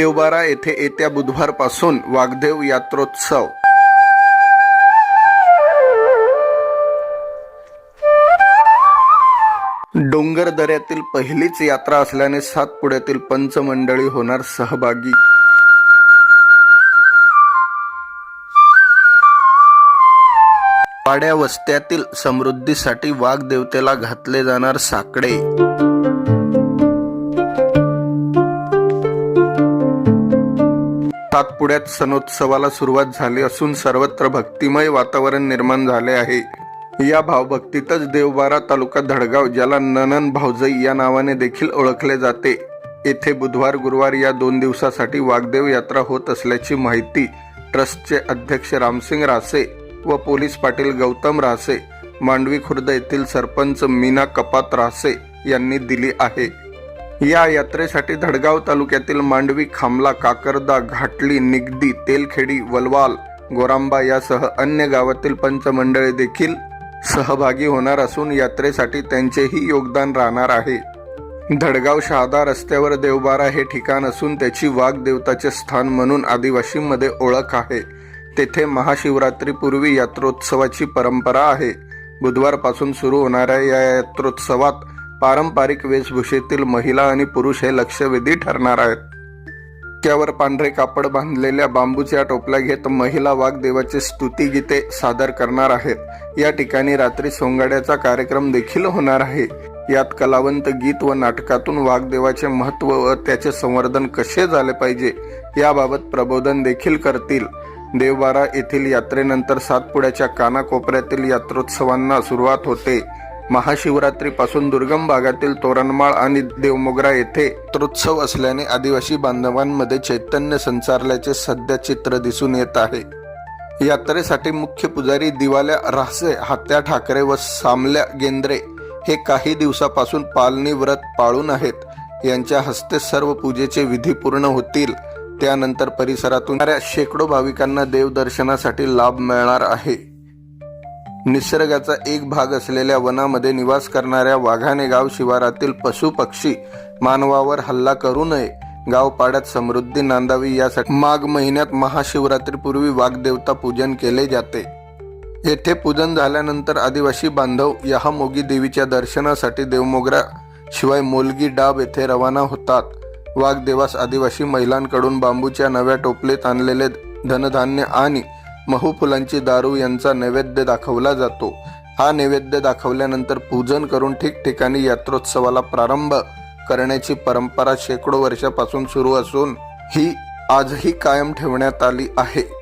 देवबारा येथे येत्या बुधवारपासून वाघदेव यात्रोत्सव. डोंगर दऱ्यातील पहिलीच यात्रा असल्याने सातपुड्यातील पंचमंडळी होणार सहभागी. पाड्या वस्त्यातील समृद्धीसाठी वाघदेवतेला घातले जाणार साकडे. सातपुड्यात सणोत्सवाला सुरुवात झाली असून सर्वत्र भक्तिमय वातावरण निर्माण झाले आहे. या भावभक्तीतच देवबारा तालुका धडगाव ज्याला ननन भावजई या नावाने देखील ओळखले जाते. येथे बुधवार गुरुवार या दोन दिवसासाठी वाघदेव यात्रा होत असल्याची माहिती ट्रस्टचे अध्यक्ष रामसिंग रासे व पोलीस पाटील गौतम रासे मांडवी खुर्द येथील सरपंच मीना कपात रासे यांनी दिली आहे. या यात्रेसाठी धडगाव तालुक्यातील मांडवी खामला काकरदा घाटली निगडी तेलखेडी वलवाल गोरांबा यासह अन्य गावातील पंचमंडळे देखील सहभागी होणार असून यात्रेसाठी त्यांचेही योगदान राहणार आहे. धडगाव शहादा रस्त्यावर देवबारा हे ठिकाण असून त्याची वाघदेवताचे स्थान म्हणून आदिवासींमध्ये ओळख आहे. तेथे महाशिवरात्रीपूर्वी यात्रोत्सवाची परंपरा आहे. बुधवारपासून सुरू होणाऱ्या या यात्रोत्सवात पारंपरिक वेशभूषेतील महिला आणि पुरुष हे लक्षवेधी ठरणार आहेत. त्यावर पांढरे कापड बांधलेल्या बांबूच्या टोपल्या घेत महिला वाघदेवाचे स्तुतिगीते सादर करणार आहेत. या ठिकाणी रात्री सोंगाड्याचा कार्यक्रम देखील होणार आहे. यात कलावंत गीत व नाटकातून वाघदेवाचे महत्त्व व त्याचे संवर्धन कसे झाले पाहिजे याबाबत प्रबोधन देखील करतील. देवबारा येथील यात्रेनंतर सातपुड्याच्या कानाकोपऱ्यातील यात्रोत्सवांना सुरुवात होते. महाशिवरात्रीपासून दुर्गम भागातील तोरणमाळ आणि देवमोगरा येथे त्रोत्सव असल्याने आदिवासी बांधवांमध्ये चैतन्य संचारल्याचे सध्या चित्र दिसून येत आहे. यात्रेसाठी मुख्य पुजारी दिवाल्या राहसे हात्या ठाकरे व सामल्या गेंद्रे हे काही दिवसापासून पालनी व्रत पाळून आहेत. यांच्या हस्ते सर्व पूजेचे विधी पूर्ण होतील. त्यानंतर परिसरातून शेकडो भाविकांना देवदर्शनासाठी लाभ मिळणार आहे. निसर्गाचा एक भाग असलेल्या वनामध्ये निवास करणाऱ्या वाघाने गाव शिवारातील पशु पक्षी मानवावर हल्ला करू नये. गाव पाड्यात समृद्धी नांदावी यासाठी माघ महिन्यात महाशिवरात्रीपूर्वी वाघदेवता पूजन केले जाते. येथे पूजन झाल्यानंतर आदिवासी बांधव यहामोगी देवीच्या दर्शनासाठी देवमोगरा शिवाय मोलगी डाब येथे रवाना होतात. वाघदेवास आदिवासी महिलांकडून बांबूच्या नव्या टोपलीत आणलेले धनधान्य आणि महू फुलांची दारू यांचा नैवेद्य दाखवला जातो. हा नैवेद्य दाखवल्यानंतर पूजन करून ठिकठिकाणी यात्रोत्सवाला प्रारंभ करण्याची परंपरा शेकडो वर्षापासून सुरू असून ही आजही कायम ठेवण्यात आली आहे.